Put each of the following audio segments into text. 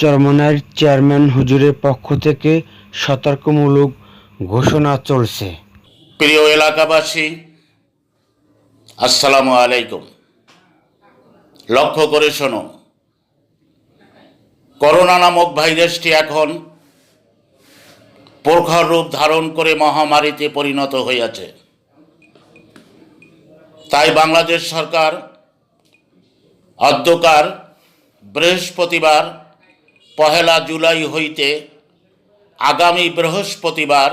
চরমনাইর chairman হুজুরের পক্ষ থেকে সতর্কমূলক ঘোষণা চলছে। প্রিয় এলাকাবাসী, আসসালামু আলাইকুম। লক্ষ্য করে শোনো, করোনা নামক ভাইরাসটি এখন প্রখর রূপ ধারণ করে মহামারীতে পরিণত হইয়াছে। তাই বাংলাদেশ সরকার অধ্যকার বৃহস্পতিবার পহেলা জুলাই হইতে আগামী বৃহস্পতিবার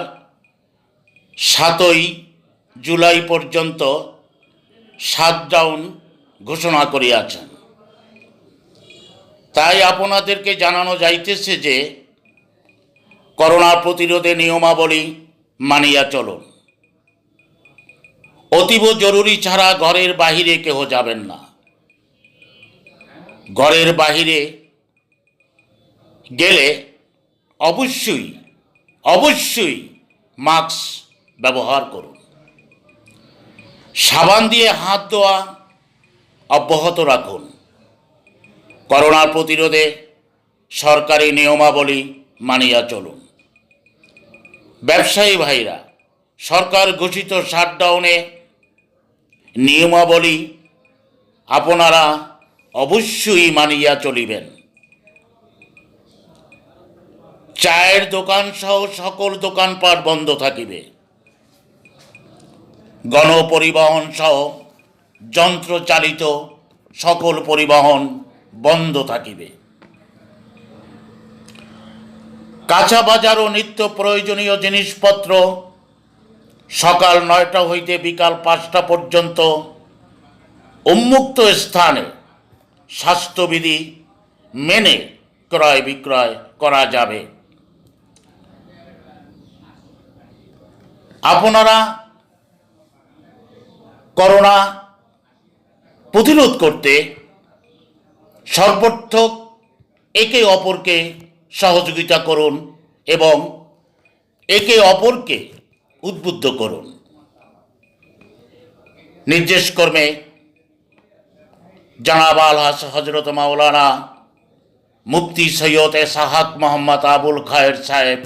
সাতই জুলাই পর্যন্ত শাটডাউন ঘোষণা করিয়াছেন। তাই আপনাদেরকে জানানো যাইতেছে যে করোনা প্রতিরোধে নিয়মাবলী মানিয়া চলুন। অতীব জরুরি ছাড়া ঘরের বাহিরে কেহ যাবেন না। ঘরের বাহিরে গেলে অবশ্যই অবশ্যই মাস্ক ব্যবহার করুন। সাবান দিয়ে হাত ধোয়া অব্যাহত রাখুন। করোনা প্রতিরোধে সরকারি নিয়মাবলী মানিয়া চলুন। ব্যবসায়ী ভাইরা, সরকার ঘোষিত শাটডাউনে নিয়মাবলী আপনারা অবশ্যই মানিয়া চলিবেন। চায়ের দোকান সহ সকল দোকানপাট বন্ধ থাকিবে। গণপরিবহন সহ যন্ত্রচালিত সকল পরিবহন বন্ধ থাকিবে। কাঁচা বাজার ও নিত্য প্রয়োজনীয় জিনিসপত্র সকাল নয়টা হইতে বিকাল পাঁচটা পর্যন্ত উন্মুক্ত স্থানে স্বাস্থ্যবিধি মেনে ক্রয় বিক্রয় করা যাবে। আপনারা করোনা প্রতিরোধ করতে সর্বর্থক একে অপরকে সহযোগিতা করুন এবং একে অপরকে উদ্বুদ্ধ করুন। নির্দেশ কর্মে জানাব আল হাস হজরত মাওলানা মুফতি সৈয়দ এসাহাক মোহাম্মদ আবুল খায়ের সাহেব,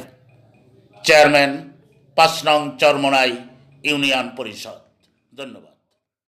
চেয়ারম্যান পাঁচ নং চরমনাই ইউনিয়ন পরিষদ। ধন্যবাদ।